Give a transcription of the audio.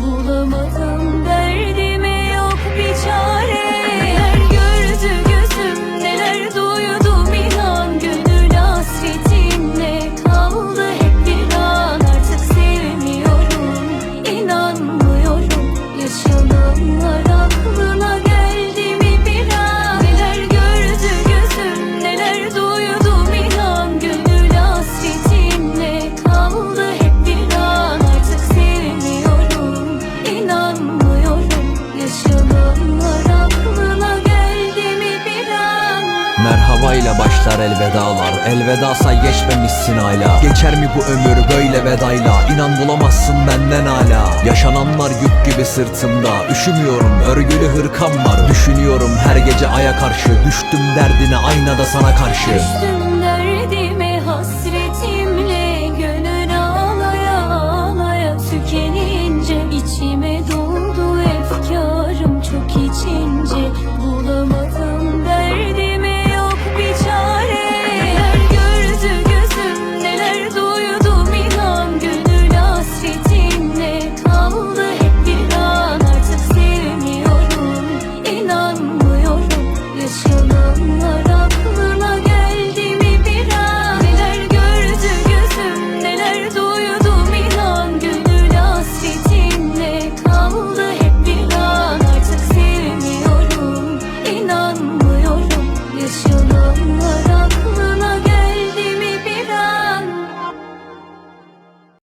bulamaz. Merhabayla başlar elvedalar. Elvedasa geçmemişsin hala. Geçer mi bu ömür böyle vedayla? İnan bulamazsın benden hala. Yaşananlar yük gibi sırtımda. Üşümüyorum örgülü hırkam var. Düşünüyorum her gece aya karşı. Düştüm derdine aynada sana karşı. Düştüm